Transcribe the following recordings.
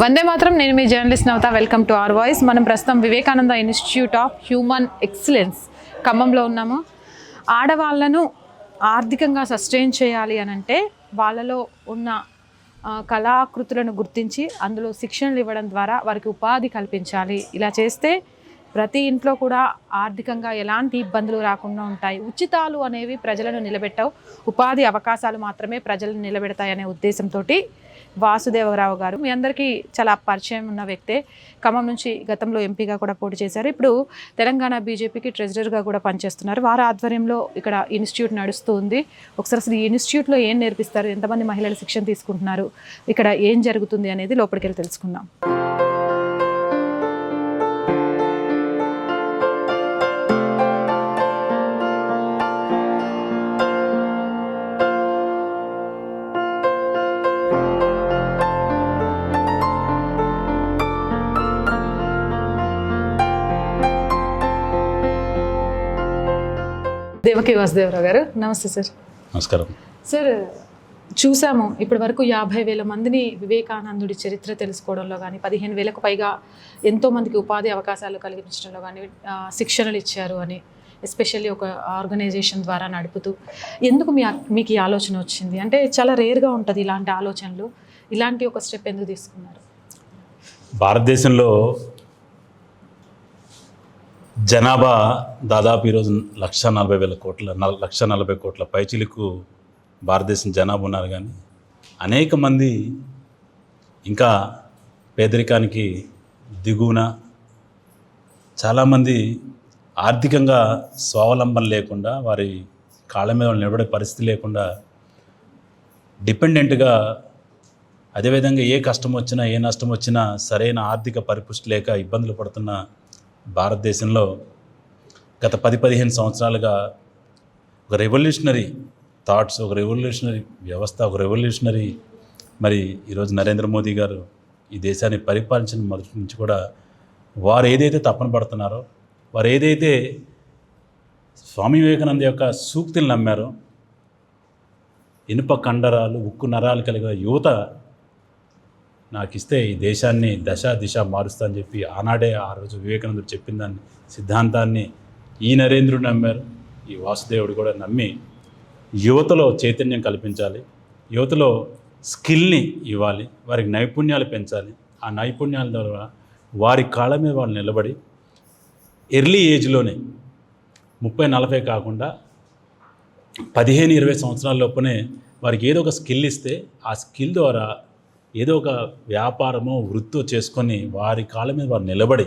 వందే మాత్రం నేను మీ journalist Navatha. Welcome to our voice మనం ప్రస్తుతం Vivekananda institute of human excellence ఖమ్మంలో ఉన్నాము. ఆడవాళ్ళను ఆర్థికంగా సస్టైన్ చేయాలి అని అంటే వాళ్ళలో ఉన్న కళాకృతులను గుర్తించి అందులో శిక్షణలు ఇవ్వడం ద్వారా వారికి ఉపాధి కల్పించాలి. ఇలా చేస్తే ప్రతి ఇంట్లో కూడా ఆర్థికంగా ఎలాంటి ఇబ్బందులు రాకుండా ఉంటాయి. ఉచితాలు అనేవి ప్రజలను నిలబెట్టవు. ఉపాధి అవకాశాలు మాత్రమే ప్రజలను నిలబెడతాయనే ఉద్దేశంతో వాసుదేవరావు గారు. మీ అందరికీ చాలా పరిచయం ఉన్న వ్యక్తే. ఖమ్మం నుంచి గతంలో ఎంపీగా కూడా పోటీ చేశారు. ఇప్పుడు తెలంగాణ బీజేపీకి ట్రెజరర్గా కూడా పనిచేస్తున్నారు. వారి ఆధ్వర్యంలో ఇక్కడ ఇన్స్టిట్యూట్ నడుస్తూ ఉంది ఒకసారి అసలు ఈ ఇన్స్టిట్యూట్లో ఏం నేర్పిస్తారు? ఎంతమంది మహిళలు శిక్షణ తీసుకుంటున్నారు? ఇక్కడ ఏం జరుగుతుంది అనేది లోపలికి వెళ్ళి తెలుసుకుందాం. దేవకి వాసుదేవరావు గారు. నమస్తే సార్. నమస్కారం. సార్ చూసాము ఇప్పటి వరకు యాభై వేల మందిని వివేకానందుడి చరిత్ర తెలుసుకోవడంలో కానీ పదిహేను వేలకు పైగా ఎంతో మందికి ఉపాధి అవకాశాలు కలిగించడంలో కానీ శిక్షణలు ఇచ్చారు అని ఎస్పెషల్లీ ఒక ఆర్గనైజేషన్ ద్వారా నడుపుతూ ఎందుకు మీ మీకు ఈ ఆలోచన వచ్చింది? అంటే చాలా రేర్గా ఉంటుంది ఇలాంటి ఆలోచనలు. ఇలాంటి ఒక స్టెప్ ఎందుకు తీసుకున్నారు? భారతదేశంలో జనాభా దాదాపు ఈరోజు లక్ష నలభై వేల కోట్ల నల- లక్ష నలభై కోట్ల పైచిలకు భారతదేశం జనాభా ఉన్నారు కానీ అనేక మంది ఇంకా పేదరికానికి దిగువన చాలామంది ఆర్థికంగా స్వావలంబన లేకుండా వారి కాళ్ళ మీద నిలబడే పరిస్థితి లేకుండా డిపెండెంట్గా అదేవిధంగా ఏ కష్టం వచ్చినా ఏ నష్టం వచ్చినా సరైన ఆర్థిక పరిపుష్టి లేక ఇబ్బందులు పడుతున్న భారతదేశంలో గత పది పదిహేను సంవత్సరాలుగా ఒక రెవల్యూషనరీ థాట్స్ ఒక రెవల్యూషనరీ వ్యవస్థ ఒక రెవల్యూషనరీ మరి ఈరోజు నరేంద్ర మోదీ గారు ఈ దేశాన్ని పరిపాలించిన మొదటి నుంచి కూడా వారు ఏదైతే తప్పన పడుతున్నారో వారు ఏదైతే స్వామి వివేకానంద యొక్క సూక్తిని నమ్మారో ఇనుప కండరాలు ఉక్కు నరాలు కలిగిన యువత నాకు ఇస్తే ఈ దేశాన్ని దశ దిశ మారుస్తా అని చెప్పి ఆనాడే ఆ రోజు వివేకానందుడు చెప్పిన దాన్ని సిద్ధాంతాన్ని ఈ నరేంద్రుడు నమ్మారు ఈ వాసుదేవుడు కూడా నమ్మి యువతలో చైతన్యం కల్పించాలి యువతలో స్కిల్ని ఇవ్వాలి వారికి నైపుణ్యాలు పెంచాలి. ఆ నైపుణ్యాల ద్వారా వారి కాళ్ళ మీద వాళ్ళు నిలబడి ఎర్లీ ఏజ్లోనే ముప్పై నలభై కాకుండా పదిహేను ఇరవై సంవత్సరాల లోపునే వారికి ఏదో ఒక స్కిల్ ఇస్తే ఆ స్కిల్ ద్వారా ఏదో ఒక వ్యాపారమో వృత్తో చేసుకొని వారి కాళ్ళ మీద వారు నిలబడి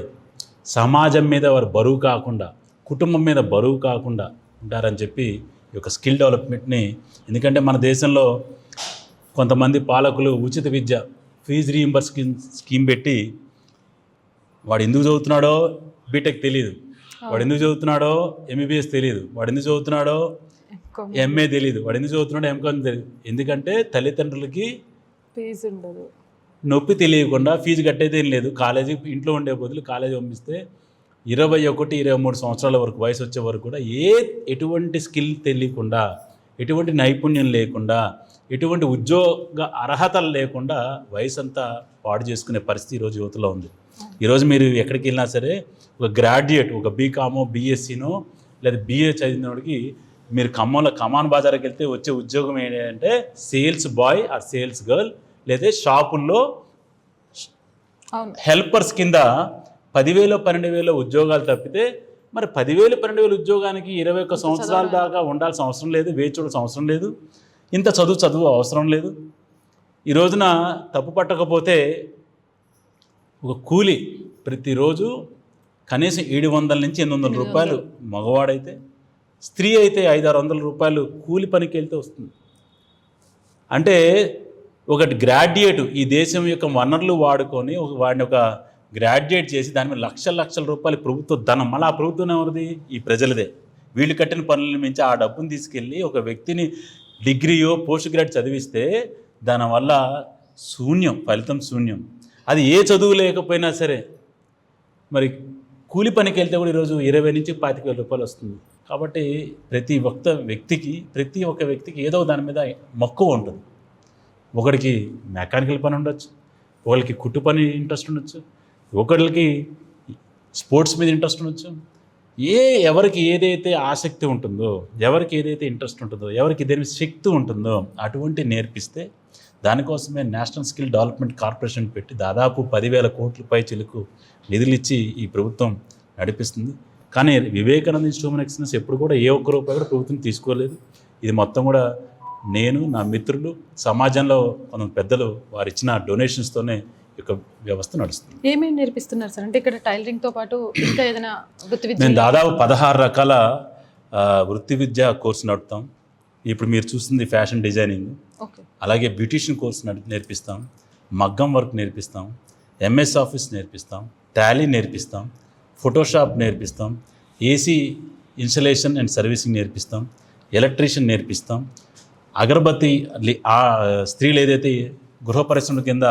సమాజం మీద వారు బరువు కాకుండా కుటుంబం మీద బరువు కాకుండా ఉంటారని చెప్పి ఈ యొక్క స్కిల్ డెవలప్మెంట్ని ఎందుకంటే మన దేశంలో కొంతమంది పాలకులు ఉచిత విద్య ఫీజు రీయింబర్స్ స్కీమ్ స్కీమ్ పెట్టి వాడు ఎందుకు చదువుతున్నాడో బీటెక్ తెలియదు వాడు ఎందుకు చదువుతున్నాడో ఎంబీబీఎస్ తెలియదు వాడు ఎందుకు చదువుతున్నాడో ఎంఏ తెలియదు వాడు ఎందుకు చదువుతున్నాడో ఎంకామ్ తెలియదు ఎందుకంటే తల్లిదండ్రులకి ఫీజు ఉండదు. నొప్పి తెలియకుండా ఫీజు కట్టేది లేదు. కాలేజీ ఇంట్లో ఉండే బదులు కాలేజీ పంపిస్తే ఇరవై ఒకటి ఇరవై మూడు సంవత్సరాల వరకు వయసు వచ్చే వరకు కూడా ఏ ఎటువంటి స్కిల్ తెలియకుండా ఎటువంటి నైపుణ్యం లేకుండా ఎటువంటి ఉద్యోగ అర్హతలు లేకుండా వయసు అంతా పాడు చేసుకునే పరిస్థితి ఈరోజు యువతలో ఉంది. ఈరోజు మీరు ఎక్కడికి వెళ్ళినా సరే ఒక గ్రాడ్యుయేట్ ఒక బీకామో బీఎస్సీనో లేదా బీఏ చదివినోడికి మీరు ఖమ్మంలో కమాన్ బజార్కి వెళ్తే వచ్చే ఉద్యోగం ఏంటంటే sales boy or sales girl. లేదా షాపుల్లో హెల్పర్స్ కింద పదివేలు పన్నెండు వేల ఉద్యోగాలు తప్పితే మరి పదివేలు పన్నెండు వేల ఉద్యోగానికి ఇరవై ఒక్క సంవత్సరాల దాకా ఉండాల్సిన అవసరం లేదు వేచి చూడాల్సిన అవసరం లేదు. ఇంత చదువు చదువు అవసరం లేదు. ఈ రోజున తప్పు పట్టకపోతే ఒక కూలి ప్రతిరోజు కనీసం ఏడు వందల నుంచి ఎనిమిది వందల రూపాయలు మగవాడైతే స్త్రీ అయితే ఐదు ఆరు వందల రూపాయలు కూలి పనికి వెళ్తే వస్తుంది. అంటే ఒకటి గ్రాడ్యుయేట్ ఈ దేశం యొక్క వనరులు వాడుకొని ఒక వాడిని ఒక గ్రాడ్యుయేట్ చేసి దాని మీద లక్షల లక్షల రూపాయలు ప్రభుత్వ ధనం. మళ్ళీ ఆ ప్రభుత్వం ఎవరిది? ఈ ప్రజలదే. వీళ్ళు కట్టిన పనుల మించి ఆ డబ్బును తీసుకెళ్ళి ఒక వ్యక్తిని డిగ్రీయో పోస్ట్ గ్రాడ్ చదివిస్తే దానివల్ల శూన్యం ఫలితం శూన్యం. అది ఏ చదువు లేకపోయినా సరే మరి కూలి పనికి వెళ్తే కూడా ఈరోజు ఇరవై నుంచి పాతిక వేల రూపాయలు వస్తుంది. కాబట్టి ప్రతి ఒక్క వ్యక్తికి ప్రతి ఒక్క వ్యక్తికి ఏదో దాని మీద మక్కువ ఉంటుంది. ఒకడికి మెకానికల్ పని ఉండొచ్చు ఒకరికి కుట్టు పని ఇంట్రెస్ట్ ఉండొచ్చు ఒకరికి స్పోర్ట్స్ మీద ఇంట్రెస్ట్ ఉండొచ్చు. ఏ ఎవరికి ఏదైతే ఆసక్తి ఉంటుందో ఎవరికి ఏదైతే ఇంట్రెస్ట్ ఉంటుందో ఎవరికి దేని శక్తి ఉంటుందో అటువంటి నేర్పిస్తే దానికోసమే నేషనల్ స్కిల్ డెవలప్మెంట్ కార్పొరేషన్ పెట్టి దాదాపు పదివేల కోట్ల పై చిలుకు నిధులు ఇచ్చి ఈ ప్రభుత్వం నడిపిస్తుంది. కానీ వివేకానంద ఇన్స్టిట్యూట్ ఎక్సలెన్స్ ఎప్పుడు కూడా ఏ ఒక్క రూపాయి కూడా ప్రభుత్వం తీసుకోలేదు. ఇది మొత్తం కూడా నేను నా మిత్రులు సమాజంలో కొంత పెద్దలు వారు ఇచ్చిన డొనేషన్స్తోనే యొక్క వ్యవస్థ నడుస్తుంది. ఏమేమి నేర్పిస్తున్నారు సార్? అంటే ఇక్కడ టైలరింగ్తో పాటు ఇంకా ఏదైనా వృత్తి విద్య నేను దాదాపు పదహారు రకాల వృత్తి విద్య కోర్సు నడుపుతాం. ఇప్పుడు మీరు చూస్తుంది ఫ్యాషన్ డిజైనింగ్. అలాగే బ్యూటిషియన్ కోర్స్ నేర్పిస్తాం. మగ్గం వర్క్ నేర్పిస్తాం. ఎంఎస్ ఆఫీస్ నేర్పిస్తాం. టాలీ నేర్పిస్తాం. ఫోటోషాప్ నేర్పిస్తాం ఏసీ ఇన్స్టలేషన్ అండ్ సర్వీసింగ్ నేర్పిస్తాం ఎలక్ట్రీషియన్ నేర్పిస్తాం. అగరబత్తి ఆ స్త్రీలు ఏదైతే గృహ పరిశ్రమ కింద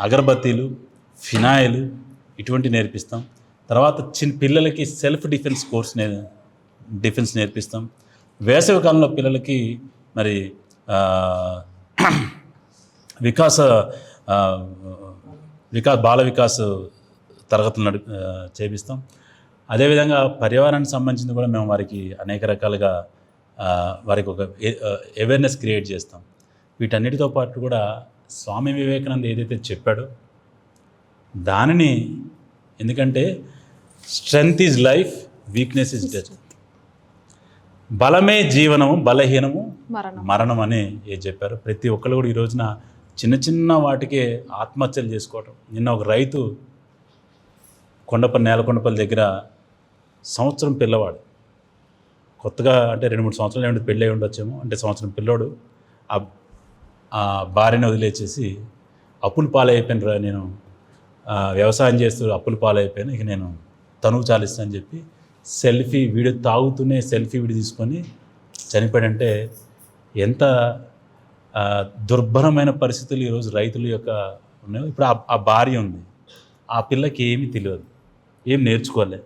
అగరబత్తీలు ఫినాయిల్ ఇటువంటి నేర్పిస్తాం. తర్వాత చిన్న పిల్లలకి సెల్ఫ్ డిఫెన్స్ కోర్స్ నే డిఫెన్స్ నేర్పిస్తాం. వేసవి కాలంలో పిల్లలకి మరి వికాస వికాస్ బాల వికాస్ తరగతులు నడు చేపిస్తాం. అదేవిధంగా పర్యావరణానికి సంబంధించింది కూడా మేము వారికి అనేక రకాలుగా వారికి ఒక అవేర్నెస్ క్రియేట్ చేస్తాం. వీటన్నిటితో పాటు కూడా స్వామి వివేకానంద ఏదైతే చెప్పాడో దానిని ఎందుకంటే strength is life weakness is death బలమే జీవనము బలహీనము మరణం. మరణం అని ఏ చెప్పారు ప్రతి ఒక్కరు కూడా ఈ రోజున చిన్న చిన్న వాటికే ఆత్మహత్యలు చేసుకోవటం. నిన్న ఒక రైతు కొండపల్లి నేలకొండపల్లి దగ్గర సంవత్సరం పిల్లవాడు. కొత్తగా అంటే రెండు మూడు సంవత్సరాలు ఏమిటి పెళ్ళి అయి ఉండొచ్చేమో. అంటే సంవత్సరం పిల్లోడు. ఆ భార్యను భార్యని వదిలేసేసి అప్పులు పాలైపోయిన రా నేను వ్యవసాయం చేస్తూ అప్పులు పాలైపోయాను ఇక నేను తనువు చాలిస్తాను అని చెప్పి సెల్ఫీ వీడియో తాగుతూనే సెల్ఫీ వీడియో తీసుకొని చనిపోయాడంటే ఎంత దుర్భరమైన పరిస్థితులు ఈరోజు రైతుల యొక్క ఉన్నాయో. ఇప్పుడు ఆ భార్య ఉంది. ఆ పిల్లకి ఏమీ తెలియదు. ఏం నేర్చుకోలే.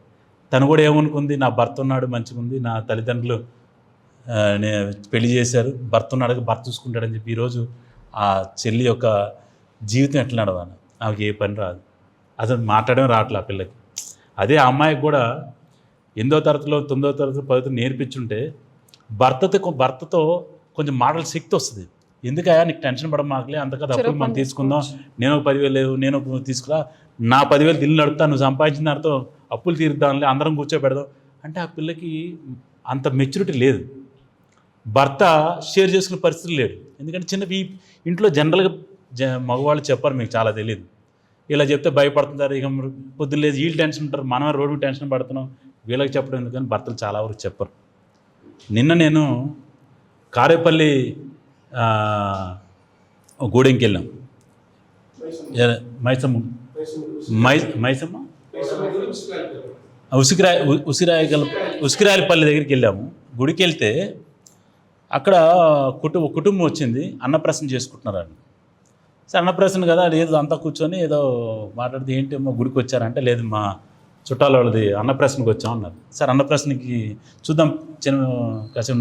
తను కూడా ఏమనుకుంది నా భర్త ఉన్నాడు మంచిగా ఉంది నా తల్లిదండ్రులు పెళ్ళి చేశారు భర్త ఉన్నాడు భర్త చూసుకుంటాడని చెప్పి ఈరోజు ఆ చెల్లి యొక్క జీవితం ఎట్లా నడవాలి? ఆమెకి ఏ పని రాదు. అసలు మాట్లాడడం రావట్లే ఆ పిల్లకి. అదే ఆ అమ్మాయికి కూడా ఎనిమిదో తరగతిలో తొమ్మిదో తరగతి పదవి నేర్పించుంటే భర్తతో భర్తతో కొంచెం మాటల శక్తి వస్తుంది. ఎందుకయ్యా? నీకు టెన్షన్ పడ మాకలే అంత కదా అప్పుడు మనం తీసుకుందాం. నేను ఒక పదివేలు లేవు నేను ఒక తీసుకురా. నా పదివేలు ఇల్లు నడుపుతా నువ్వు సంపాదించిన దాంతో అప్పులు తీరుద్దాంలే అందరం కూర్చోబెడదాం. అంటే ఆ పిల్లకి అంత మెచ్యూరిటీ లేదు. భర్త షేర్ చేసుకునే పరిస్థితి లేడు ఎందుకంటే చిన్న ఈ ఇంట్లో జనరల్గా జ మగవాళ్ళు చెప్పారు మీకు చాలా తెలియదు ఇలా చెప్తే భయపడుతుంటారు ఇక పొద్దున్న లేదు వీళ్ళు టెన్షన్ ఉంటారు మనమే రోడ్డు టెన్షన్ పడుతున్నాం. వీళ్ళకి చెప్పడం ఎందుకని భర్తలు చాలా వరకు చెప్పరు. నిన్న నేను కారేపల్లి గూడెంకి వెళ్ళాం. మైసమ్మ. మై మైసమ్మ? ఉసికిరాయ ఉ- ఉసిరాయగల ఉసికిరాయలపల్లి దగ్గరికి వెళ్ళాము. గుడికి వెళ్తే అక్కడ కుటుంబ కుటుంబం వచ్చింది. అన్నప్రసన్న చేసుకుంటున్నారు వాళ్ళు సరే అన్నప్రసన్న కదా లేదు అంతా కూర్చొని ఏదో మాట్లాడితే ఏంటి మా గుడికి వచ్చారంటే లేదు మా చుట్టాల వాళ్ళది అన్నప్రసన్నకి వచ్చాం అన్నారు సరే అన్నప్రసన్నకి చూద్దాం చిన్న కాసేపు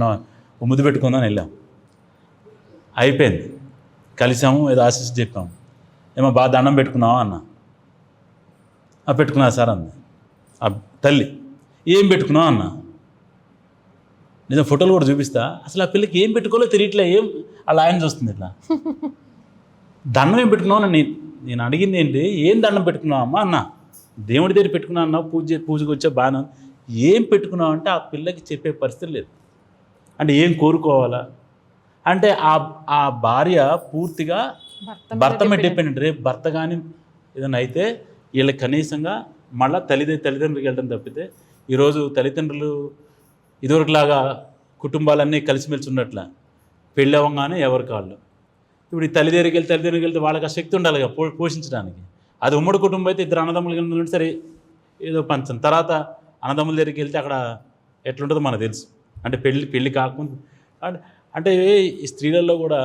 ముద్దు పెట్టుకుందాం అని వెళ్ళాం. అయిపోయింది. కలిసాము ఏదో ఆశీస్ చెప్పాము. ఏమో బాగా దండం పెట్టుకున్నావా అన్న. "ఆ, పెట్టుకున్నా సార్ అంది. ఆ తల్లి ఏం పెట్టుకున్నావు అన్న. నిజం ఫోటోలు కూడా చూపిస్తా. అసలు ఆ పిల్లకి ఏం పెట్టుకోలో తెలియట్లే ఏం అలా ఆయన చూస్తుంది ఇట్లా. దండం ఏం పెట్టుకున్నావు నేను నేను అడిగింది ఏంటి? ఏం దండం పెట్టుకున్నావు అమ్మా అన్న? దేవుడి దగ్గర పెట్టుకున్నా అన్నావు పూజ పూజకు వచ్చే బాగా ఏం పెట్టుకున్నావు అంటే ఆ పిల్లకి చెప్పే పరిస్థితి లేదు. అంటే ఏం కోరుకోవాలా? అంటే ఆ ఆ భార్య పూర్తిగా భర్త మీద డిపెండెంట్ రేపు భర్త కానీ ఏదైనా అయితే వీళ్ళకి కనీసంగా మళ్ళీ తల్లిదండ్రులు తల్లిదండ్రులకి వెళ్ళడం తప్పితే ఈరోజు తల్లిదండ్రులు ఇదివరకులాగా కుటుంబాలన్నీ కలిసిమెలిసి ఉన్నట్ల పెళ్ళి అవ్వగానే ఎవరి కాళ్ళు? ఇప్పుడు ఈ తల్లి దగ్గరికి వెళ్తే తల్లి దగ్గరికి వెళ్తే వాళ్ళకి ఆ శక్తి ఉండాలి కదా పో పోషించడానికి. అది ఉమ్మడి కుటుంబం అయితే ఇద్దరు అన్నదమ్ములు ఉంటే సరే ఏదో పంచం. తర్వాత అన్నదమ్ముల దగ్గరికి వెళ్తే అక్కడ ఎట్లుంటుందో మనకు తెలుసు. అంటే పెళ్ళి పెళ్ళి కాకుండా అంటే ఈ స్త్రీలలో కూడా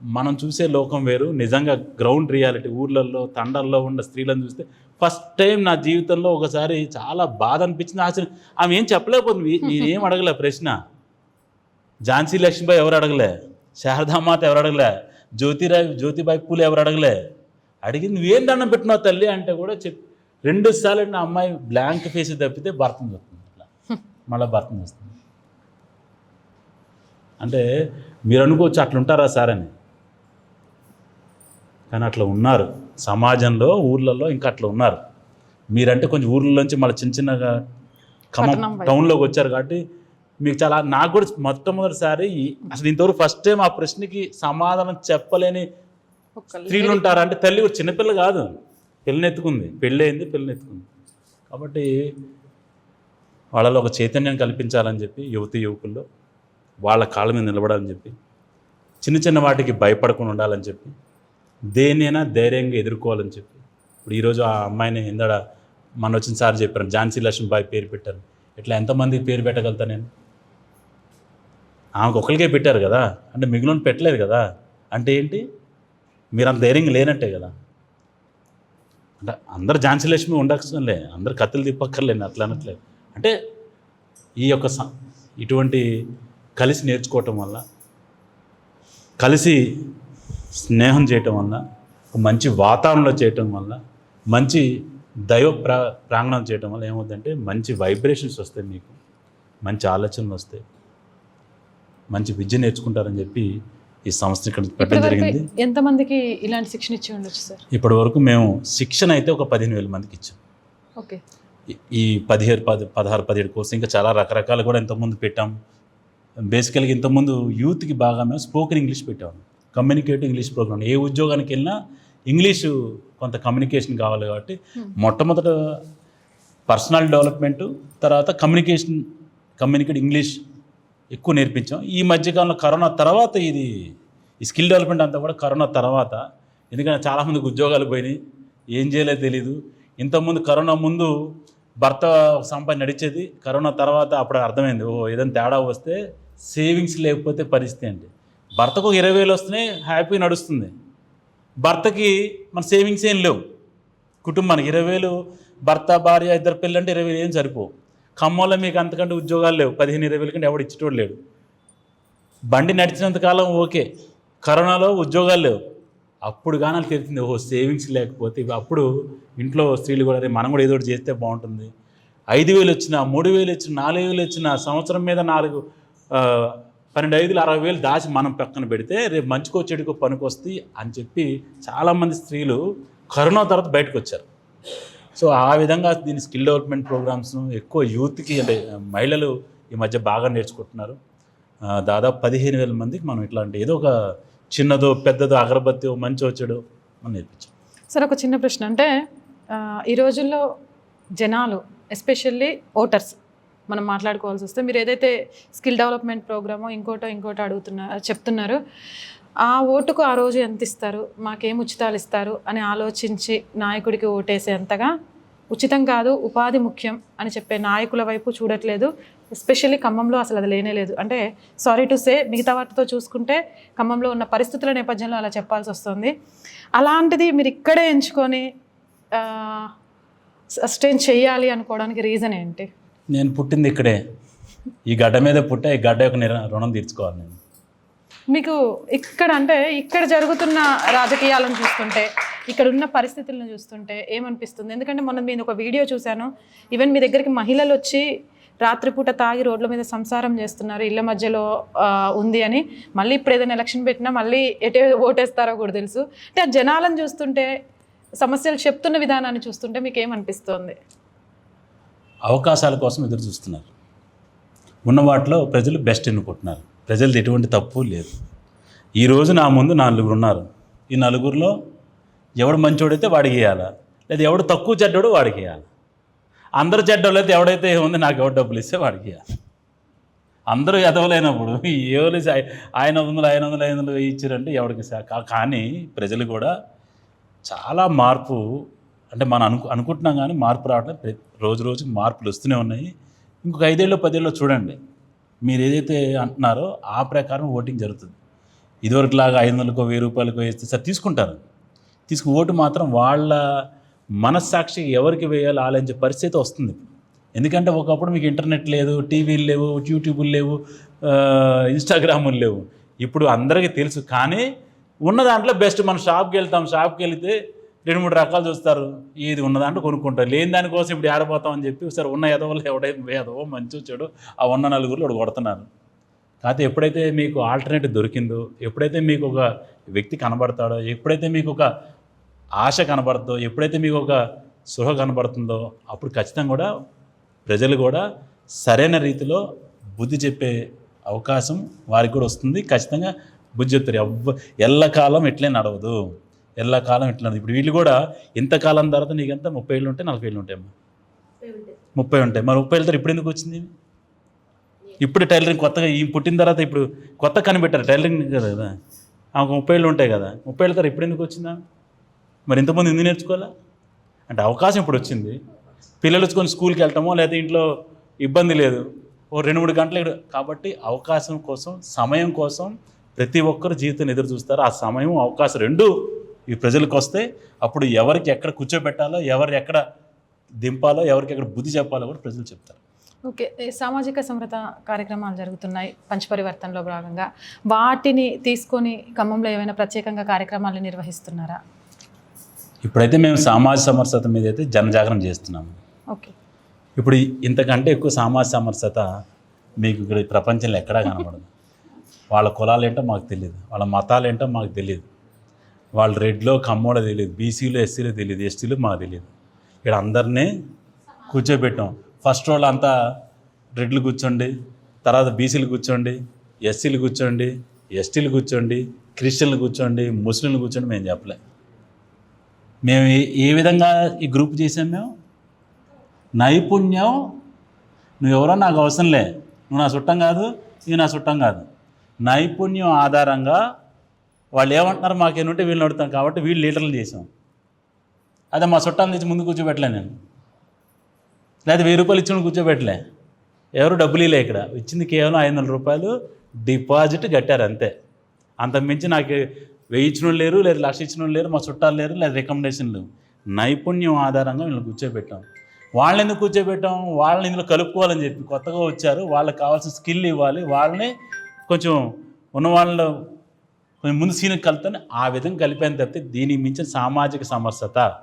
మనం చూసే లోకం వేరు. నిజంగా గ్రౌండ్ రియాలిటీ ఊర్లలో తండల్లో ఉన్న స్త్రీలను చూస్తే ఫస్ట్ టైం నా జీవితంలో ఒకసారి చాలా బాధ అనిపించింది. ఆశ్చర్యం. ఆమె ఏం చెప్పలేకపోతుంది. నేనేం అడగలే ప్రశ్న? ఝాన్సీ లక్ష్మీబాయి ఎవరు అడగలే? శారదామాత ఎవరు అడగలే? జ్యోతిరాయ్ జ్యోతిబాయి పూలు ఎవరు అడగలే? అడిగింది నువ్వేం దండం పెట్టినావు తల్లి? అంటే కూడా చెప్ రెండు సార్లు నా అమ్మాయి బ్లాంక్ ఫేస్ తప్పితే భర్తను చూస్తుంది. మళ్ళీ భర్తను చూస్తుంది. అంటే మీరు అనుకోవచ్చు అట్లా ఉంటారా సార్ అని. కానీ అట్లా ఉన్నారు. సమాజంలో ఊర్లలో ఇంకా అట్లా ఉన్నారు. మీరంటే కొంచెం ఊర్లలోంచి మళ్ళీ చిన్న చిన్నగా ఖమ్మం. టౌన్లోకి వచ్చారు కాబట్టి మీకు చాలా నాకు కూడా మొట్టమొదటిసారి అసలు ఇంతవరకు ఫస్ట్ టైం ఆ ప్రశ్నకి సమాధానం చెప్పలేని స్త్రీలు ఉంటారు అంటే తల్లి కూడా చిన్నపిల్ల కాదు. పిల్లనెత్తుకుంది పెళ్ళయింది పిల్లనెత్తుకుంది కాబట్టి వాళ్ళలో ఒక చైతన్యం కల్పించాలని చెప్పి యువతి యువకుల్లో వాళ్ళ కాళ్ళ మీద నిలబడాలని చెప్పి చిన్న చిన్న వాటికి భయపడకుండా ఉండాలని చెప్పి దేన్నైనా ధైర్యంగా ఎదుర్కోవాలని చెప్పి. ఇప్పుడు ఈరోజు ఆ అమ్మాయిని ఇందాడ మన వచ్చిన సార్ చెప్పారు ఝాన్సీ లక్ష్మీబాయి పేరు పెట్టారు. ఇట్లా ఎంతమందికి పేరు పెట్టగలుగుతా నేను? ఆమెకు ఒకరికే పెట్టారు కదా అంటే మిగిలిన పెట్టలేదు కదా. అంటే ఏంటి? మీరు అంత ధైర్యంగా లేనట్టే కదా. అంటే అందరు ఝాన్సీ లక్ష్మి ఉండక్కర్లే అందరు కత్తులు తిప్పక్కర్లేదు అట్లా అనట్లేదు. అంటే ఈ యొక్క స- ఇటువంటి కలిసి నేర్చుకోవటం వల్ల కలిసి స్నేహం చేయటం వల్ల ఒక మంచి వాతావరణంలో చేయటం వల్ల మంచి దైవ ప్రా ప్రాంగణం చేయటం వల్ల ఏమవుతుందంటే మంచి వైబ్రేషన్స్ వస్తాయి మీకు. మంచి ఆలోచనలు వస్తాయి. మంచి విద్య నేర్చుకుంటారని చెప్పి ఈ సంస్థ ఇక్కడ పెట్టడం జరిగింది. ఎంతమందికి ఇలాంటి శిక్షణ ఇచ్చి ఉండొచ్చు సార్? ఇప్పటి వరకు మేము శిక్షణ అయితే ఒక పదిహేను వేల మందికి ఇచ్చాం. ఓకే. ఈ- పదిహేడు పది పదహారు పదిహేడు కోర్సు ఇంకా చాలా రకరకాలు కూడా ఇంతకుముందు పెట్టాం. బేసికల్గా ఇంతకుముందు యూత్కి బాగా మేము స్పోకెన్ ఇంగ్లీష్ పెట్టాము కమ్యూనికేటివ్ ఇంగ్లీష్ ప్రోగ్రామ్ ఏ ఉద్యోగానికి వెళ్ళినా ఇంగ్లీషు కొంత కమ్యూనికేషన్ కావాలి కాబట్టి మొట్టమొదట పర్సనల్ డెవలప్మెంటు తర్వాత కమ్యూనికేషన్ కమ్యూనికేట్ ఇంగ్లీష్ ఎక్కువ నేర్పించాం. ఈ మధ్యకాలంలో కరోనా తర్వాత ఇది ఈ స్కిల్ డెవలప్మెంట్ అంతా కూడా కరోనా తర్వాత. ఎందుకంటే చాలామందికి ఉద్యోగాలు పోయినాయి. ఏం చేయలేదు తెలీదు. ఇంతకుముందు కరోనా ముందు భర్త సంపాదన నడిచేది. కరోనా తర్వాత అప్పుడు అర్థమైంది ఓ ఏదైనా తేడా వస్తే సేవింగ్స్ లేకపోతే పరిస్థితి అండి భర్తకు ఒక ఇరవై వేలు వస్తేనే హ్యాపీ నడుస్తుంది. భర్తకి మన సేవింగ్స్ ఏం లేవు. కుటుంబానికి ఇరవై వేలు భర్త భార్య ఇద్దరు పిల్లలంటే ఇరవై వేలు ఏం సరిపోవు. ఖమ్మంలో మీకు అంతకంటే ఉద్యోగాలు లేవు. పదిహేను ఇరవై వేల కంటే ఎవడు ఇచ్చేటోడు లేడు. బండి నడిచినంత కాలం ఓకే. కరోనాలో ఉద్యోగాలు లేవు. అప్పుడు కానీ తెలిసింది ఓహో సేవింగ్స్ లేకపోతే ఇవి అప్పుడు ఇంట్లో స్త్రీలు కూడా మనం కూడా ఏదో ఒకటి చేస్తే బాగుంటుంది. ఐదు వేలు వచ్చిన మూడు వేలు వచ్చిన నాలుగు వేలు వచ్చిన సంవత్సరం మీద నాలుగు పన్నెండు ఐదులు అరవై వేలు దాచి మనం పక్కన పెడితే రేపు మంచికో చెడుకో పనికొస్తాయి అని చెప్పి చాలామంది స్త్రీలు కరోనా తర్వాత బయటకు వచ్చారు. సో ఆ విధంగా దీని స్కిల్ డెవలప్మెంట్ ప్రోగ్రామ్స్ను ఎక్కువ యూత్కి అంటే మహిళలు ఈ మధ్య బాగా నేర్చుకుంటున్నారు. దాదాపు పదిహేను వేల మందికి మనం ఇట్లాంటి ఏదో ఒక చిన్నదో పెద్దదో అగరబత్తి మంచి చెడు మనం నేర్పించాం. సార్ ఒక చిన్న ప్రశ్న. అంటే ఈ రోజుల్లో జనాలు ఎస్పెషల్లీ ఓటర్స్ మనం మాట్లాడుకోవాల్సి వస్తే మీరు ఏదైతే స్కిల్ డెవలప్మెంట్ ప్రోగ్రామో ఇంకోటో ఇంకోటో అడుగుతున్నారు చెప్తున్నారు ఆ ఓటుకు ఆ రోజు ఎంత ఇస్తారు మాకేం ఉచితాలు ఇస్తారు అని ఆలోచించి నాయకుడికి ఓటేసేంతగా ఉచితం కాదు ఉపాధి ముఖ్యం అని చెప్పే నాయకుల వైపు చూడట్లేదు ఎస్పెషల్లీ ఖమ్మంలో అసలు అది లేనే లేదు. అంటే సారీ టు సే మిగతా వాటితో చూసుకుంటే ఖమ్మంలో ఉన్న పరిస్థితుల నేపథ్యంలో అలా చెప్పాల్సి వస్తుంది. అలాంటిది మీరు ఇక్కడే ఎంచుకొని సస్టైన్ చేయాలి అనుకోవడానికి రీజన్ ఏంటి? నేను పుట్టింది ఇక్కడే. ఈ గడ్డ మీద పుట్టే ఈ గడ్డ యొక్క రుణం తీర్చుకోవాలి నేను. మీకు ఇక్కడ అంటే ఇక్కడ జరుగుతున్న రాజకీయాలను చూస్తుంటే ఇక్కడ ఉన్న పరిస్థితులను చూస్తుంటే ఏమనిపిస్తుంది? ఎందుకంటే మొన్న నేను ఒక వీడియో చూశాను. ఈవెన్ మీ దగ్గరికి మహిళలు వచ్చి రాత్రిపూట తాగి రోడ్ల మీద సంసారం చేస్తున్నారు ఇళ్ళ మధ్యలో ఉంది అని. మళ్ళీ ఇప్పుడు ఏదైనా ఎలక్షన్ పెట్టినా మళ్ళీ ఎటే ఓటేస్తారో కూడా తెలుసు. అంటే ఆ జనాలను చూస్తుంటే సమస్యలు చెప్తున్న విధానాన్ని చూస్తుంటే మీకు ఏమనిపిస్తుంది అవకాశాల కోసం ఎదురు చూస్తున్నారు. ఉన్న వాటిలో ప్రజలు బెస్ట్ ఎన్నుకుంటున్నారు. ప్రజలది ఎటువంటి తప్పు లేదు. ఈరోజు నా ముందు నలుగురు ఉన్నారు. ఈ నలుగురిలో ఎవడు మంచోడైతే వాడికి వేయాలా? లేదా ఎవడు తక్కువ చెడ్డోడు వాడికి వేయాలి? అందరు చెడ్డోళ్ళు అయితే ఎవడైతే ఉంది నాకు ఎవరు డబ్బులు ఇస్తే వాడికి అందరూ ఎదవలేనప్పుడు ఎవరు ఆయన వందలు ఆయన వందలు ఐదు వందలు ఇచ్చారంటే ఎవరికి కానీ ప్రజలు కూడా చాలా మార్పు అంటే మనం అనుకు అనుకుంటున్నాం కానీ మార్పు రావడం ప్రతి రోజు రోజుకి మార్పులు వస్తూనే ఉన్నాయి. ఇంకొక ఐదేళ్ళు పదేళ్ళు చూడండి. మీరు ఏదైతే అంటున్నారో ఆ ప్రకారం ఓటింగ్ జరుగుతుంది. ఇదివరకులాగా ఐదు వందలకో వెయ్యి రూపాయలకో వేస్తే సార్ తీసుకుంటారు. తీసుకు ఓటు మాత్రం వాళ్ళ మనస్సాక్షి ఎవరికి వేయాలో ఆలోచించే పరిస్థితి వస్తుంది. ఎందుకంటే ఒకప్పుడు మీకు ఇంటర్నెట్ లేదు టీవీలు లేవు యూట్యూబులు లేవు ఇన్స్టాగ్రాములు లేవు. ఇప్పుడు అందరికీ తెలుసు. కానీ ఉన్న దాంట్లో బెస్ట్ మనం షాప్కి వెళ్తాం. షాప్కి వెళితే రెండు మూడు రకాలు చూస్తారు. ఏది ఉన్నదాంట్లో కొనుక్కుంటారు. లేని దానికోసం ఇప్పుడు ఆడిపోతాం అని చెప్పి సరే ఉన్న ఎదవలు ఎవడైతే ఎదవో మంచి చెడు ఆ ఉన్న నలుగురు వాడు కొడుతున్నారు. కాకపోతే ఎప్పుడైతే మీకు ఆల్టర్నేటివ్ దొరికిందో ఎప్పుడైతే మీకు ఒక వ్యక్తి కనబడతాడో ఎప్పుడైతే మీకు ఒక ఆశ కనబడుతుందో ఎప్పుడైతే మీకు ఒక సృహ కనబడుతుందో అప్పుడు ఖచ్చితంగా కూడా ప్రజలు కూడా సరైన రీతిలో బుద్ధి చెప్పే అవకాశం వారికి కూడా వస్తుంది. ఖచ్చితంగా బుద్ధి చెప్తారు. ఎవ్వ ఎల్లకాలం ఇట్లే నడవదు. ఎల్లకాలం ఇట్లా నడదు ఇప్పుడు వీళ్ళు కూడా ఇంతకాలం తర్వాత నీకంతా ముప్పై ఏళ్ళు ఉంటాయి నలభై ఏళ్ళు ఉంటాయమ్మా. ముప్పై ఉంటాయి. మరి ముప్పై ఏళ్ళతో ఇప్పుడు ఎందుకు వచ్చింది? ఇప్పుడు టైలరింగ్ కొత్తగా ఈ పుట్టిన తర్వాత ఇప్పుడు కొత్త కనిపెట్టారు. టైలరింగ్ కదా ఆమెకు ముప్పై ఏళ్ళు ఉంటాయి కదా. ముప్పై ఏళ్ళ తర్వాత ఇప్పుడు ఎందుకు వచ్చిందా? మరి ఇంతమంది ఎందుకు నేర్చుకోవాలా? అంటే అవకాశం ఇప్పుడు వచ్చింది. పిల్లలు వచ్చుకొని స్కూల్కి వెళ్ళటమో లేదా ఇంట్లో ఇబ్బంది లేదు. ఓ రెండు మూడు గంటలు కాబట్టి అవకాశం కోసం సమయం కోసం ప్రతి ఒక్కరు జీవితాన్ని ఎదురు చూస్తారు. ఆ సమయం అవకాశం రెండు ఈ ప్రజలకు వస్తే అప్పుడు ఎవరికి ఎక్కడ కూర్చోబెట్టాలో ఎవరు ఎక్కడ దింపాలో ఎవరికి ఎక్కడ బుద్ధి చెప్పాలో కూడా ప్రజలు చెప్తారు. ఓకే. సామాజిక సమరత కార్యక్రమాలు జరుగుతున్నాయి పంచపరివర్తనలో భాగంగా. వాటిని తీసుకొని ఖమ్మంలో ఏమైనా ప్రత్యేకంగా కార్యక్రమాలు నిర్వహిస్తున్నారా? ఇప్పుడైతే మేము సమాజ సమరసత మీద అయితే జనజాగరణ చేస్తున్నాము. ఓకే. ఇప్పుడు ఇంతకంటే ఎక్కువ సమాజ సమరసత మీకు ఇక్కడ ఈ ప్రపంచంలో ఎక్కడా కనబడదు. వాళ్ళ కులాలు ఏంటో మాకు తెలియదు. వాళ్ళ మతాలు ఏంటో మాకు తెలియదు. వాళ్ళు రెడ్లో కమ్మోడో తెలియదు. బీసీలో ఎస్సీలో తెలియదు. ఎస్టీలో మాకు తెలియదు. ఇక్కడ అందరినీ కూర్చోబెట్టాం. ఫస్ట్ రోజు అంతా రెడ్లు కూర్చోండి తర్వాత బీసీలు కూర్చోండి ఎస్సీలు కూర్చోండి ఎస్టీలు కూర్చోండి క్రిస్టియన్లు కూర్చోండి ముస్లింలు కూర్చోండి మేము చెప్పలే. మేము ఏ- విధంగా ఈ గ్రూప్ చేసాం మేము? నైపుణ్యం. నువ్వెవరో నాకు అవసరం లే. నువ్వు నా చుట్టం కాదు ఇది నా చుట్టం కాదు. నైపుణ్యం ఆధారంగా వాళ్ళు ఏమంటున్నారు మాకేంటంటే వీళ్ళు నడుతాం కాబట్టి వీళ్ళు లీడర్లు చేసాం. అదే మా చుట్టాన్ని తెచ్చి ముందు కూర్చోబెట్టలే నేను. లేదా వెయ్యి రూపాయలు ఇచ్చిన కూర్చోబెట్టలే. ఎవరు డబ్బులు ఇలే ఇక్కడ. ఇచ్చింది కేవలం ఐదు వందల రూపాయలు డిపాజిట్ కట్టారు అంతే. అంత మించి నాకు వేయించిన లేరు లేదా లక్ష ఇచ్చిన లేరు మా చుట్టాలు లేరు లేదా రికమెండేషన్ లేవు. నైపుణ్యం ఆధారంగా వీళ్ళని కూర్చోబెట్టాం. వాళ్ళని ఎందుకు కూర్చోబెట్టాం? వాళ్ళని ఇందులో కలుపుకోవాలని చెప్పి కొత్తగా వచ్చారు. వాళ్ళకి కావాల్సిన స్కిల్ ఇవ్వాలి. వాళ్ళని కొంచెం ఉన్న వాళ్ళలో కొంచెం ముందు సీన్కి కలుపుతాను. ఆ విధంగా కలిపాను తప్పితే దీనికి మించిన సామాజిక సమరసత.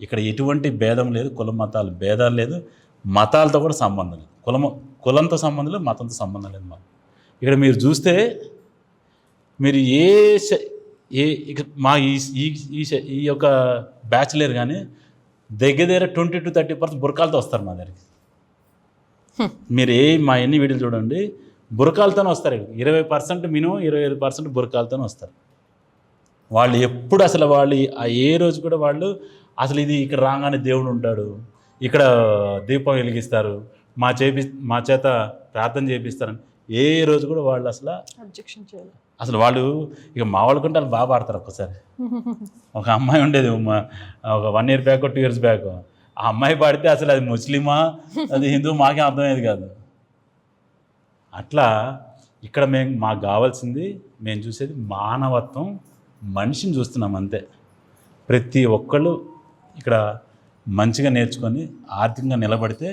ఇక్కడ ఎటువంటి భేదం లేదు. కుల మతాలు భేదాలు లేదు. మతాలతో కూడా సంబంధం లేదు. కులమ కులంతో సంబంధం లేదు మతంతో సంబంధం లేదు మాకు. ఇక్కడ మీరు చూస్తే మీరు ఏ శ- ఏ ఇక మా ఈ ఈ యొక్క బ్యాచులర్ కానీ దగ్గర దగ్గర ట్వంటీ టు థర్టీ పర్సెంట్ బురకాలతో వస్తారు మా దగ్గరికి. మీరు ఏ మా ఎన్ని వీడియోలు చూడండి బురకాలతోనే వస్తారు. ఇరవై పర్సెంట్ మినిమం ఇరవై ఐదు పర్సెంట్ బురకాలతోనే వస్తారు. వాళ్ళు ఎప్పుడు అసలు వాళ్ళు ఆ ఏ రోజు కూడా వాళ్ళు అసలు ఇది ఇక్కడ రాగానే దేవుడు ఉంటాడు ఇక్కడ దీపం వెలిగిస్తారు మా చేపి మా చేత ప్రార్థన చేపిస్తారని ఏ రోజు కూడా వాళ్ళు అసలు అబ్జెక్షన్ చేయాలి అసలు వాళ్ళు ఇక మా వాళ్ళకుంటే వాళ్ళు బాగా పాడతారు ఒక్కసారి. ఒక అమ్మాయి ఉండేది ఒక one year back two years back ఆ అమ్మాయి పాడితే అసలు అది ముస్లిమా అది హిందూ మాకేం అర్థమయ్యేది కాదు. అట్లా ఇక్కడ మేము మాకు కావాల్సింది మేము చూసేది మానవత్వం మనిషిని చూస్తున్నాం అంతే. ప్రతి ఒక్కళ్ళు ఇక్కడ మంచిగా నేర్చుకొని ఆర్థికంగా నిలబడితే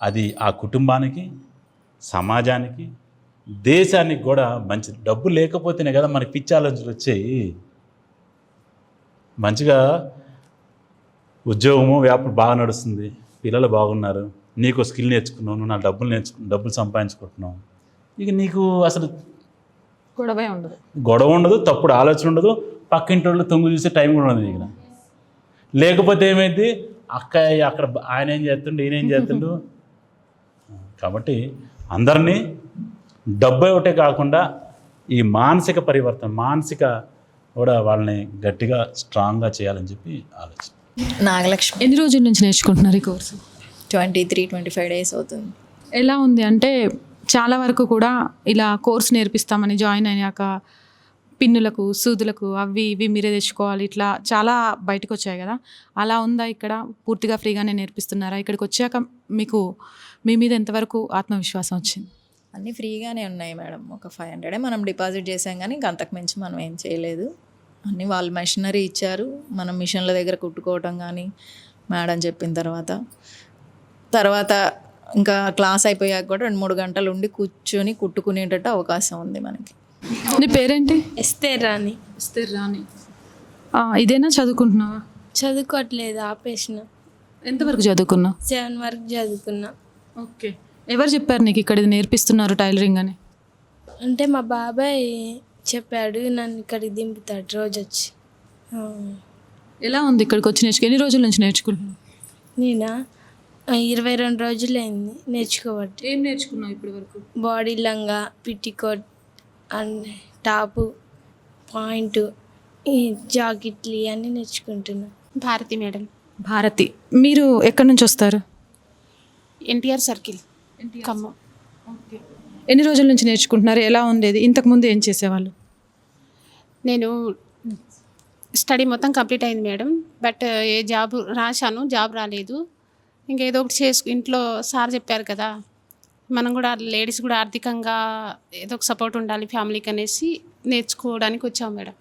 అది ఆ కుటుంబానికి సమాజానికి దేశానికి కూడా మంచిది డబ్బు లేకపోతేనే కదా మనకి పిచ్చి ఆలోచనలు వచ్చాయి. మంచిగా ఉద్యోగము వ్యాపారం బాగా నడుస్తుంది. పిల్లలు బాగున్నారు. నీకు స్కిల్ నేర్చుకున్నావు నువ్వు నా డబ్బులు నేర్చుకు డబ్బులు సంపాదించుకుంటున్నావు. ఇక నీకు అసలు గొడవే ఉండదు. గొడవ ఉండదు తప్పుడు ఆలోచన ఉండదు. పక్కింటి వాళ్ళు తొంగు చూసే టైం కూడా ఉండదు ఇక్కడ లేకపోతే ఏమైంది? అక్క అక్కడ ఆయన ఏం చేస్తుండు ఈయన ఏం చేస్తుండు? కాబట్టి అందరినీ డబ్బు ఒకటే కాకుండా ఈ మానసిక పరివర్తన మానసిక కూడా వాళ్ళని గట్టిగా స్ట్రాంగ్గా చేయాలని చెప్పి ఆలోచన. నాగలక్ష్మి. ఎన్ని రోజుల నుంచి నేర్చుకుంటున్నారు ఈ course? Twenty three twenty five days అవుతుంది. ఎలా ఉంది? అంటే చాలా వరకు కూడా ఇలా కోర్స్ నేర్పిస్తామని జాయిన్ అయ్యాక పిన్నులకు సూదులకు అవి ఇవి మీరే తెచ్చుకోవాలి ఇట్లా చాలా బయటకు వచ్చాయి కదా. అలా ఉందా ఇక్కడ? పూర్తిగా ఫ్రీగానే నేర్పిస్తున్నారా? ఇక్కడికి వచ్చాక మీకు మీ మీద ఎంతవరకు ఆత్మవిశ్వాసం వచ్చింది? అన్నీ ఫ్రీగానే ఉన్నాయి మేడం. ఒక ఫైవ్ హండ్రెడే మనం డిపాజిట్ చేసాం కానీ ఇంక అంతకు మించి మనం ఏం చేయలేదు. అన్నీ వాళ్ళు మెషినరీ ఇచ్చారు. మనం మిషన్ల దగ్గర కుట్టుకోవటం కానీ మేడం చెప్పిన తర్వాత. తర్వాత ఇంకా క్లాస్ అయిపోయాక కూడా రెండు మూడు గంటలు ఉండి కూర్చొని కుట్టుకునేటట్టు అవకాశం ఉంది మనకి. నీ పేరేంటి? ఎస్తే రాని రాని ఇదేనా చదువుకుంటున్నావా? చదువుకోవట్లేదు ఆపేసిన. ఎంతవరకు చదువుకున్నావు? సెవెన్ వరకు చదువుకున్నా. ఓకే. ఎవరు చెప్పారు నీకు ఇక్కడ ఇది నేర్పిస్తున్నారు టైలరింగ్ అని? అంటే మా బాబాయ్ చెప్పాడు నన్ను ఇక్కడికి దింపుతాడు రోజు వచ్చి. ఎలా ఉంది ఇక్కడికి వచ్చి నేర్చుకు? ఎన్ని రోజుల నుంచి నేర్చుకుంటున్నావు? నేనా? ఇరవై రెండు రోజులైంది నేర్చుకోబట్టి. ఏం నేర్చుకున్నావు ఇప్పటి వరకు? బాడీ లంగా పిట్టికోట్ అండ్ టాపు పాయింట్ ఈ జాకెట్లు ఇవన్నీ నేర్చుకుంటున్నా. భారతి మేడం. భారతి. మీరు ఎక్కడి నుంచి వస్తారు? NTR circle. ఖమ్మం. ఎన్ని రోజుల నుంచి నేర్చుకుంటున్నారు? ఎలా ఉండేది? ఇంతకుముందు ఏం చేసేవాళ్ళు? నేను స్టడీ మొత్తం కంప్లీట్ అయింది మేడం. బట్ ఏ జాబ్ రాశాను జాబ్ రాలేదు. ఇంకా ఏదో ఒకటి చేసుకు ఇంట్లో సార్ చెప్పారు కదా మనం కూడా లేడీస్ కూడా ఆర్థికంగా ఏదో ఒక సపోర్ట్ ఉండాలి ఫ్యామిలీకి అనేసి నేర్చుకోవడానికి వచ్చాం మేడం.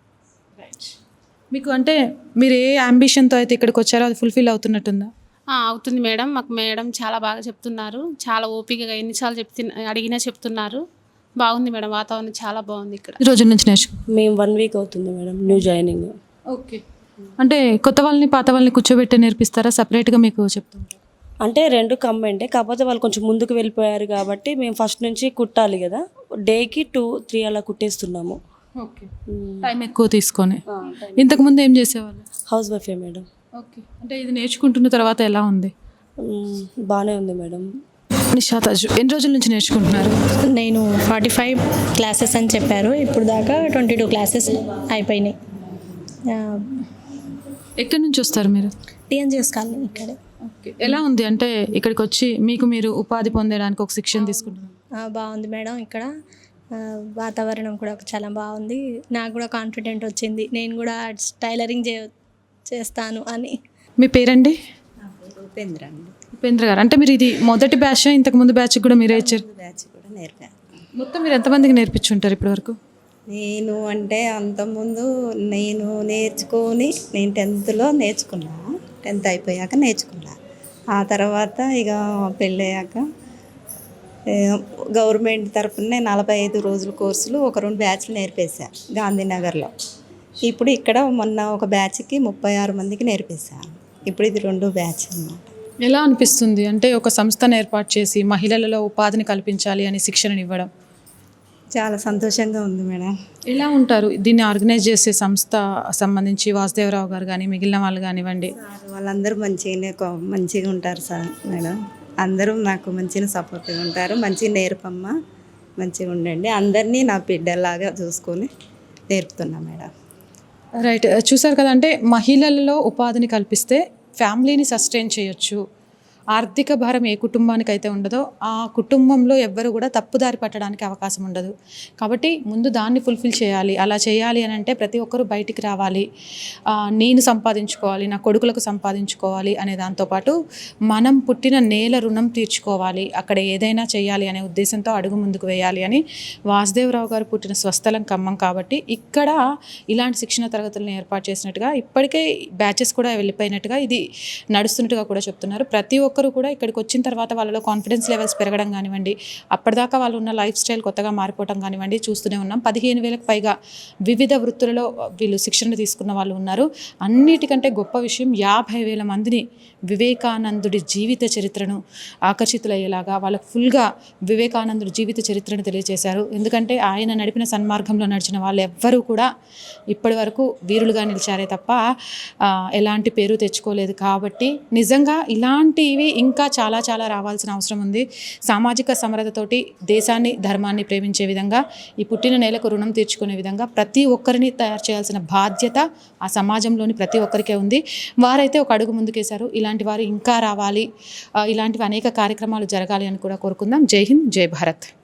మీకు అంటే మీరు ఏ అంబిషన్తో అయితే ఇక్కడికి వచ్చారో అది ఫుల్ఫిల్ అవుతున్నట్టుందా? అవుతుంది మేడం. మాకు మేడం చాలా బాగా చెప్తున్నారు. చాలా ఓపికగా ఎన్నిసార్లు చెప్తు అడిగినా చెప్తున్నారు. బాగుంది మేడం. వాతావరణం చాలా బాగుంది ఇక్కడ. ఎన్ని రోజుల నుంచి నేర్చుకు మేము వన్ వీక్ అవుతుంది మేడం న్యూ జాయినింగ్. ఓకే. అంటే కొత్త వాళ్ళని పాత వాళ్ళని కూర్చోబెట్టి నేర్పిస్తారా? సపరేట్గా మీకు చెప్తుంటారు? అంటే రెండు కంబైండే. కాకపోతే వాళ్ళు కొంచెం ముందుకు వెళ్ళిపోయారు కాబట్టి మేము ఫస్ట్ నుంచి కుట్టాలి కదా. డేకి టూ త్రీ అలా కుట్టేస్తున్నాము. ఓకే. టైం ఎక్కువ తీసుకొని. ఇంతకుముందు ఏం చేసేవాళ్ళు? హౌస్ వైఫే మేడం. ఓకే. అంటే ఇది నేర్చుకుంటున్న తర్వాత ఎలా ఉంది? బాగానే ఉంది మేడం. నిషా తజు ఎన్ని రోజుల నుంచి నేర్చుకుంటున్నారు? నేను ఫార్టీ ఫైవ్ క్లాసెస్ అని చెప్పారు. ఇప్పుడు దాకా ట్వంటీ టూ క్లాసెస్ అయిపోయినాయి. ఎక్కడి నుంచి వస్తారు మీరు? టీఎన్ చేసుకోవాలి ఇక్కడే. ఓకే. ఎలా ఉంది? అంటే ఇక్కడికి వచ్చి మీకు మీరు ఉపాధి పొందడానికి ఒక శిక్షణ తీసుకుంటున్నారు. బాగుంది మేడం ఇక్కడ. వాతావరణం కూడా చాలా బాగుంది. నాకు కూడా కాన్ఫిడెంట్ వచ్చింది. నేను కూడా టైలరింగ్ చే చేస్తాను అని. మీ పేరండి? ఉపేంద్ర అండి. ఉపేంద్ర గారు. అంటే మీరు ఇది మొదటి బ్యాచ్ ఇంతకు ముందు బ్యాచ్ కూడా మీరే ఇచ్చారు? బ్యాచ్ కూడా నేర్పాను మొత్తం మీరు ఎంతమందికి నేర్పించుంటారు ఇప్పటివరకు? నేను అంటే అంతకుముందు నేను నేర్చుకొని నేను టెన్త్లో నేర్చుకున్నా. టెన్త్ అయిపోయాక నేర్చుకున్నా. ఆ తర్వాత ఇక పెళ్ళయ్యాక గవర్నమెంట్ తరఫున నలభై ఐదు రోజుల కోర్సులు ఒక రెండు బ్యాచ్లు నేర్పేశాను గాంధీనగర్లో. ఇప్పుడు ఇక్కడ మొన్న ఒక బ్యాచ్కి ముప్పై ఆరు మందికి నేర్పేశాను ఇప్పుడు ఇది రెండు బ్యాచ్ అన్నమాట. ఎలా అనిపిస్తుంది? అంటే ఒక సంస్థను ఏర్పాటు చేసి మహిళలలో ఉపాధిని కల్పించాలి అని శిక్షణను ఇవ్వడం. చాలా సంతోషంగా ఉంది మేడం. ఎలా ఉంటారు? దీన్ని ఆర్గనైజ్ చేసే సంస్థ సంబంధించి వాసుదేవరావు గారు కానీ మిగిలిన వాళ్ళు కానివ్వండి. వాళ్ళందరూ మంచిగానే మంచిగా ఉంటారు సార్ మేడం. అందరూ నాకు మంచిగా సపోర్ట్గా ఉంటారు. మంచిగా నేర్పమ్మ మంచిగా ఉండండి. అందరినీ నా బిడ్డలాగా చూసుకొని నేర్పుతున్నా మేడం. రైట్ uh, చూసారు కదా అంటే మహిళలలో ఉపాధిని కల్పిస్తే ఫ్యామిలీని సస్టైన్ చేయొచ్చు. ఆర్థిక భారం ఏ కుటుంబానికి అయితే ఉండదో ఆ కుటుంబంలో ఎవ్వరు కూడా తప్పుదారి పట్టడానికి అవకాశం ఉండదు. కాబట్టి ముందు దాన్ని ఫుల్ఫిల్ చేయాలి. అలా చేయాలి అని అంటే ప్రతి ఒక్కరూ బయటికి రావాలి. నేను సంపాదించుకోవాలి నా కొడుకులకు సంపాదించుకోవాలి అనే దాంతోపాటు మనం పుట్టిన నేల రుణం తీర్చుకోవాలి. అక్కడ ఏదైనా చేయాలి అనే ఉద్దేశంతో అడుగు ముందుకు వేయాలి అని వాసుదేవరావు గారు పుట్టిన స్వస్థలం ఖమ్మం కాబట్టి ఇక్కడ ఇలాంటి శిక్షణ తరగతులను ఏర్పాటు చేసినట్టుగా ఇప్పటికే బ్యాచెస్ కూడా వెళ్ళిపోయినట్టుగా ఇది నడుస్తున్నట్టుగా కూడా చెప్తున్నారు. ప్రతి ఒక్క ఒక్కరు కూడా ఇక్కడికి వచ్చిన తర్వాత వాళ్ళలో కాన్ఫిడెన్స్ లెవెల్స్ పెరగడం కానివ్వండి అప్పటిదాకా వాళ్ళు ఉన్న లైఫ్ స్టైల్ కొత్తగా మారిపోవడం కానివ్వండి చూస్తూనే ఉన్నాం. పదిహేను వేలకు పైగా వివిధ వృత్తులలో వీళ్ళు శిక్షణ తీసుకున్న వాళ్ళు ఉన్నారు. అన్నిటికంటే గొప్ప విషయం యాభై వేల మందిని వివేకానందుడి జీవిత చరిత్రను ఆకర్షితులయ్యేలాగా వాళ్ళకు ఫుల్గా వివేకానందుడి జీవిత చరిత్రను తెలియజేశారు. ఎందుకంటే ఆయన నడిపిన సన్మార్గంలో నడిచిన వాళ్ళు ఎవ్వరూ కూడా ఇప్పటి వరకు వీరులుగా నిలిచారే తప్ప ఎలాంటి పేరు తెచ్చుకోలేదు. కాబట్టి నిజంగా ఇలాంటివి ఇంకా చాలా చాలా రావాల్సిన అవసరం ఉంది. సామాజిక సమరతతోటి దేశాన్ని ధర్మాన్ని ప్రేమించే విధంగా ఈ పుట్టిన నేలకు రుణం తీర్చుకునే విధంగా ప్రతి ఒక్కరిని తయారు చేయాల్సిన బాధ్యత ఆ సమాజంలోని ప్రతి ఒక్కరికే ఉంది. వారైతే ఒక అడుగు ముందుకేశారు. ఇలాంటి వారు ఇంకా రావాలి. ఇలాంటివి అనేక కార్యక్రమాలు జరగాలి అని కూడా కోరుకుందాం. జై హింద్ జై భారత్.